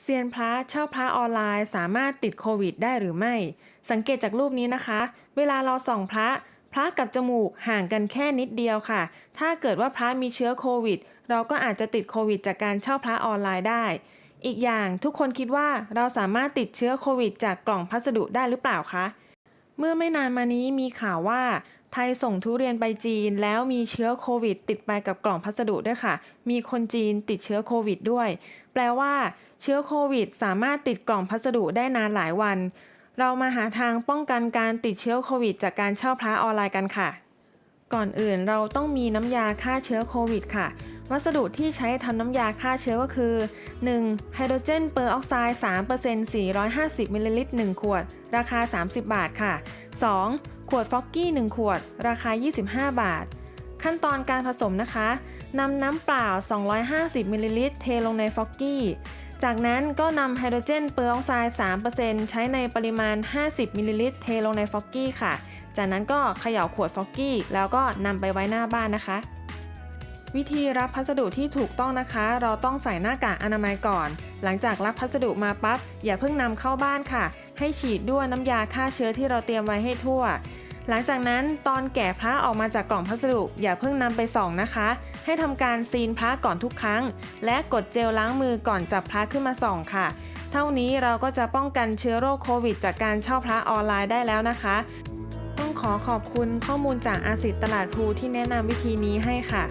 เซียนพระเช่าพระออนไลน์สามารถติดโควิดได้หรือไม่ สังเกตจากรูปนี้นะคะ เวลาเราส่องพระพระกับจมูกห่างกันแค่นิดเดียวค่ะ ถ้าเกิดว่าพระมีเชื้อโควิด เราก็อาจจะติดโควิด จากการเช่าพระออนไลน์ได้ อีกอย่างทุกคนคิดว่าเราสามารถติดเชื้อโควิด จากกล่องพัสดุได้หรือเปล่าคะ เมื่อไม่นานมานี้มีข่าวว่า ไทยส่งทุเรียนไปจีน แล้วมีเชื้อโควิด ติดไปกับกล่องพัสดุด้วยค่ะ มีคนจีนติดเชื้อโควิดด้วย แปลว่า เชื้อโควิด สามารถติดกล่องพัสดุได้นานหลายวัน เรามาหาทางป้องกันการติดเชื้อโควิด จากการเช่าพระออนไลน์กันค่ะ ก่อนอื่นเราต้องมีน้ำยาฆ่าเชื้อโควิด ค่ะ วัสดุที่ใช้ทำน้ำยาฆ่าเชื้อก็คือ 1. ไฮโดรเจนเปอร์ออกไซด์3% 450มิลลิลิตร1ขวด ราคา 30 บาทค่ะ 2. ขวดฟอกกี้ 1 ขวด ราคา 25 บาท ขั้นตอนการผสมนะคะนำน้ำเปล่า 250มิลลิลิตรเทลงในฟอกกี้ จากนั้นก็นำไฮโดรเจนเปอร์ออกไซด์ 3%ใช้ในปริมาณ 50มิลลิลิตรเทลงในฟอกกี้ค่ะ จากนั้นก็เขย่าขวดฟอกกี้ แล้วก็นำไปไว้หน้าบ้านนะคะวิธีรับพัสดุที่ถูกต้องนะคะ เราต้องใส่หน้ากากอนามัยก่อน หลังจากรับพัสดุมาปั๊บอย่าเพิ่งนำเข้าบ้านค่ะ ให้ฉีดด้วยน้ำยาฆ่าเชื้อที่เราเตรียมไว้ให้ทั่ว หลังจากนั้นตอนแกะพระออกมาจากกล่องพัสดุอย่าเพิ่งนำไปส่องนะคะ ให้ทำการซีนพระก่อนทุกครั้ง และกดเจลล้างมือก่อนจับพระขึ้นมาส่องค่ะ เท่านี้เราก็จะป้องกันเชื้อโรคโควิด จากการเช่าพระออนไลน์ได้แล้วนะคะ ต้องขอขอบคุณข้อมูลจากอาสิตตลาดพลูที่แนะนำวิธีนี้ให้ค่ะ